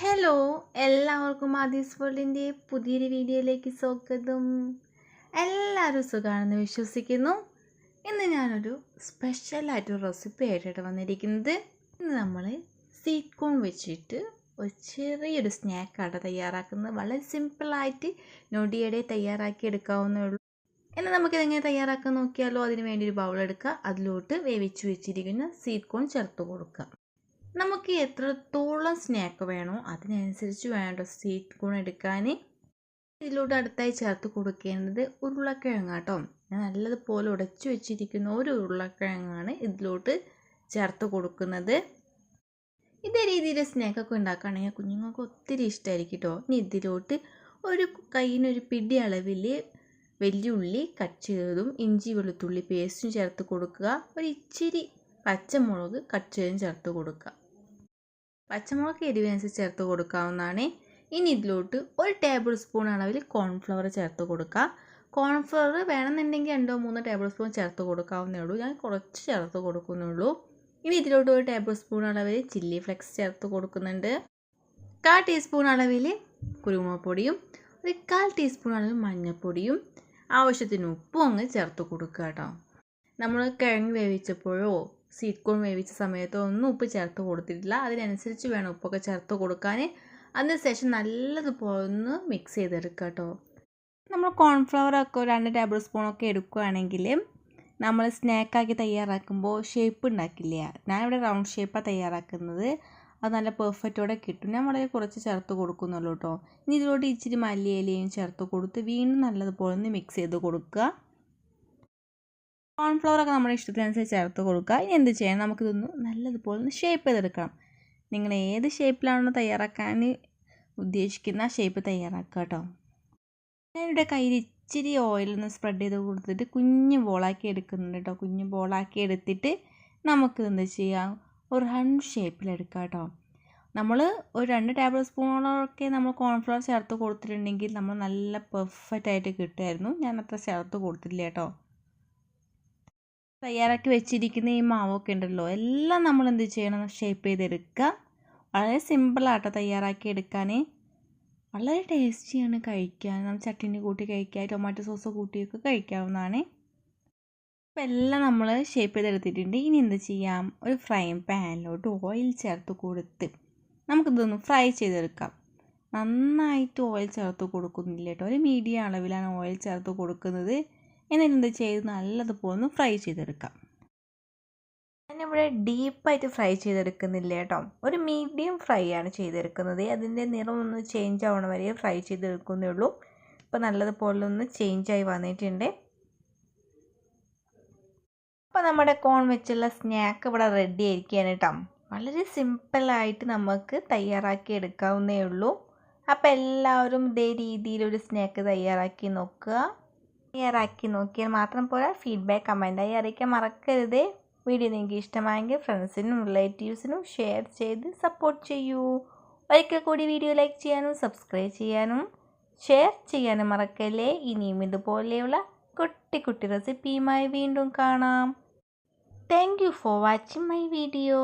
Hello എല്ലാവർക്കും ആദീസ് വേൾഡിന്റെ പുതിയൊരു വീഡിയോയിലേക്ക് സ്വാഗതം. എല്ലാവരും സുഖമാണെന്ന് വിശ്വസിക്കുന്നു. ഇന്ന് ഞാനൊരു സ്പെഷ്യലായിട്ടൊരു റെസിപ്പി ആയിട്ടാണ് വന്നിരിക്കുന്നത്. ഇന്ന് നമ്മൾ സ്വീറ്റ് കോൺ വെച്ചിട്ട് ഒരു ചെറിയൊരു സ്നാക്കാണ് തയ്യാറാക്കുന്നത്. വളരെ സിമ്പിളായിട്ട് നൊടിയടെ തയ്യാറാക്കി എടുക്കാവുന്നേ ഉള്ളൂ. എന്നാൽ നമുക്കിതെങ്ങനെ തയ്യാറാക്കാൻ നോക്കിയാലോ? അതിന് വേണ്ടി ഒരു ബൗൾ എടുക്കുക. അതിലോട്ട് വേവിച്ച് വെച്ചിരിക്കുന്ന സ്വീറ്റ് കോൺ ചേർത്ത് കൊടുക്കുക. നമുക്ക് എത്രത്തോളം സ്നാക്ക് വേണോ അതിനനുസരിച്ച് വേണ്ട സ്വീറ്റ് കോൺ എടുക്കാൻ ഇതിലൂടെ അടുത്തായി ചേർത്ത് കൊടുക്കേണ്ടത് ഉരുളക്കിഴങ്ങ് കേട്ടോ ഞാൻ നല്ലതുപോലെ ഉടച്ചു വെച്ചിരിക്കുന്ന ഒരു ഉരുളക്കിഴങ്ങാണ് ഇതിലോട്ട് ചേർത്ത് കൊടുക്കുന്നത്. ഇതേ രീതിയിൽ സ്നാക്കൊക്കെ ഉണ്ടാക്കുകയാണെങ്കിൽ കുഞ്ഞുങ്ങൾക്ക് ഒത്തിരി ഇഷ്ടമായിരിക്കും കേട്ടോ ഇനി ഇതിലോട്ട് ഒരു കയ്യിനൊരു പിടി അളവിൽ വെല്ലുള്ളി കട്ട് ചെയ്തതും ഇഞ്ചി വെളുത്തുള്ളി പേസ്റ്റും ചേർത്ത് കൊടുക്കുക. ഒരു ഇച്ചിരി പച്ചമുളക് കട്ട് ചെയ്തും ചേർത്ത് കൊടുക്കുക. പച്ചമുളക് എരിവിനനുസരിച്ച് ചേർത്ത് കൊടുക്കാവുന്നതാണ്. ഇനി ഇതിലോട്ട് ഒരു ടേബിൾ സ്പൂൺ അളവിൽ കോൺഫ്ലവർ ചേർത്ത് കൊടുക്കുക കോൺഫ്ലവർ വേണമെന്നുണ്ടെങ്കിൽ രണ്ടോ മൂന്നോ ടേബിൾ സ്പൂൺ ചേർത്ത് കൊടുക്കാവുന്നേ ഉള്ളൂ. ഞാൻ കുറച്ച് ചേർത്ത് കൊടുക്കുന്നുള്ളൂ ഇനി ഇതിലോട്ട് ഒരു ടേബിൾ സ്പൂൺ അളവിൽ ചില്ലി ഫ്ലെക്സ് ചേർത്ത് കൊടുക്കുന്നുണ്ട്. കാൽ ടീസ്പൂൺ അളവിൽ കുരുമുളക് പൊടിയും ഒരു കാൽ ടീസ്പൂൺ അളവിൽ മഞ്ഞൾപ്പൊടിയും ആവശ്യത്തിന് ഉപ്പും അങ്ങ് ചേർത്ത് കൊടുക്കുക കേട്ടോ. നമ്മൾ കിഴങ്ങ് വേവിച്ചപ്പോഴോ സ്വീറ്റ് കോൺ വേവിച്ച സമയത്തോ ഒന്നും ഉപ്പ് ചേർത്ത് കൊടുത്തിട്ടില്ല. അതിനനുസരിച്ച് വേണം ഉപ്പൊക്കെ ചേർത്ത് കൊടുക്കാൻ. അതിനുശേഷം നല്ലതുപോലെ ഒന്ന് മിക്സ് ചെയ്തെടുക്കുക കേട്ടോ. നമ്മൾ കോൺഫ്ലവറൊക്കെ രണ്ട് ടേബിൾ സ്പൂണൊക്കെ എടുക്കുകയാണെങ്കിൽ നമ്മൾ സ്നാക്കാക്കി തയ്യാറാക്കുമ്പോൾ ഷേപ്പ് ഉണ്ടാക്കില്ല? ഞാനിവിടെ റൗണ്ട് ഷേപ്പാണ് തയ്യാറാക്കുന്നത്. അത് നല്ല പെർഫെക്റ്റോടെ കിട്ടും. ഞാൻ വളരെ കുറച്ച് ചേർത്ത് കൊടുക്കുന്നുള്ളൂ കേട്ടോ. ഇനി ഇതിലോട്ട് ഇച്ചിരി മല്ലിയിലയും ചേർത്ത് കൊടുത്ത് വീണ്ടും നല്ലതുപോലെ ഒന്ന് മിക്സ് ചെയ്ത് കൊടുക്കുക. കോൺഫ്ലവറൊക്കെ നമ്മുടെ ഇഷ്ടത്തിനനുസരിച്ച് ചേർത്ത് കൊടുക്കുക. ഇനി എന്ത് ചെയ്യണം? നമുക്കിതൊന്ന് നല്ലതുപോലെ ഒന്ന് ഷേപ്പ് ചെയ്തെടുക്കണം. നിങ്ങൾ ഏത് ഷേപ്പിലാണോ തയ്യാറാക്കാൻ ഉദ്ദേശിക്കുന്ന ഷേപ്പ് തയ്യാറാക്കുക കേട്ടോ. ഞാനിവിടെ കയ്യിൽ ഇച്ചിരി ഓയിലൊന്ന് സ്പ്രെഡ് ചെയ്ത് കൊടുത്തിട്ട് കുഞ്ഞ് ബോളാക്കി എടുക്കുന്നുണ്ട് കേട്ടോ. കുഞ്ഞ് ബോളാക്കി എടുത്തിട്ട് നമുക്ക് എന്ത് ചെയ്യാം ഒരു റൗണ്ട് ഷേപ്പിലെടുക്കാം കേട്ടോ. നമ്മൾ ഒരു രണ്ട് ടേബിൾ സ്പൂണോളൊക്കെ നമ്മൾ കോൺഫ്ലവർ ചേർത്ത് കൊടുത്തിട്ടുണ്ടെങ്കിൽ നമ്മൾ നല്ല പെർഫെക്റ്റ് ആയിട്ട് കിട്ടുമായിരുന്നു. ഞാൻ അത്ര ചേർത്ത് കൊടുത്തില്ല കേട്ടോ. തയ്യാറാക്കി വെച്ചിരിക്കുന്ന ഈ മാവൊക്കെ ഉണ്ടല്ലോ എല്ലാം നമ്മൾ എന്ത് ചെയ്യണം? ഷേപ്പ് ചെയ്തെടുക്കുക വളരെ സിമ്പിളാട്ടോ തയ്യാറാക്കി എടുക്കാൻ. വളരെ ടേസ്റ്റിയാണ് കഴിക്കാൻ. നമ്മൾ ചട്ടിനി കൂട്ടി കഴിക്കുക ടൊമാറ്റോ സോസ് കൂട്ടിയൊക്കെ കഴിക്കാവുന്നതാണ്. അപ്പോൾ എല്ലാം നമ്മൾ ഷേപ്പ് ചെയ്തെടുത്തിട്ടുണ്ട്. ഇനി എന്ത് ചെയ്യാം? ഒരു ഫ്രൈ പാനിലോട്ട് ഓയിൽ ചേർത്ത് കൊടുത്ത് നമുക്കിതൊന്ന് ഫ്രൈ ചെയ്തെടുക്കാം. നന്നായിട്ട് ഓയിൽ ചേർത്ത് കൊടുക്കുന്നില്ല കേട്ടോ. ഒരു മീഡിയം അളവിലാണ് ഓയിൽ ചേർത്ത് കൊടുക്കുന്നത്. എന്നിട്ട് എന്ത് ചെയ്ത്? നല്ലതുപോലെ ഒന്ന് ഫ്രൈ ചെയ്തെടുക്കാം. ഞാനിവിടെ ഡീപ്പായിട്ട് ഫ്രൈ ചെയ്തെടുക്കുന്നില്ല കേട്ടോ. ഒരു മീഡിയം ഫ്രൈ ആണ് ചെയ്തെടുക്കുന്നത്. അതിന്റെ നിറം ഒന്ന് ചേഞ്ച് ആവണ വരെ ഫ്രൈ ചെയ്തെടുക്കുന്നേ ഉള്ളൂ. ഇപ്പം നല്ലതുപോലെ ഒന്ന് ചേഞ്ച് ആയി വന്നിട്ടുണ്ട്. അപ്പോൾ നമ്മുടെ കോൺ വെച്ചുള്ള സ്നാക്ക് ഇവിടെ റെഡി ആയിരിക്കുകയാണ് കേട്ടോ. വളരെ സിമ്പിളായിട്ട് നമുക്ക് തയ്യാറാക്കി എടുക്കാവുന്നേ ഉള്ളൂ. അപ്പോൾ എല്ലാവരും ഇതേ രീതിയിലൊരു സ്നാക്ക് തയ്യാറാക്കി നോക്കുക. തയ്യാറാക്കി നോക്കിയാൽ മാത്രം പോരാ. ഫീഡ്ബാക്ക് കമന്റായി അറിയിക്കാൻ മറക്കരുത്. വീഡിയോ നിങ്ങൾക്ക് ഇഷ്ടമായെങ്കിൽ ഫ്രണ്ട്സിനും റിലേറ്റീവ്സിനും ഷെയർ ചെയ്ത് സപ്പോർട്ട് ചെയ്യൂ. ഒരിക്കൽ കൂടി വീഡിയോ ലൈക്ക് ചെയ്യാനും സബ്സ്ക്രൈബ് ചെയ്യാനും ഷെയർ ചെയ്യാനും മറക്കല്ലേ. ഇനിയും ഇതുപോലെയുള്ള കുട്ടി കുട്ടി റെസിപ്പിയുമായി വീണ്ടും കാണാം. Thank you for watching my video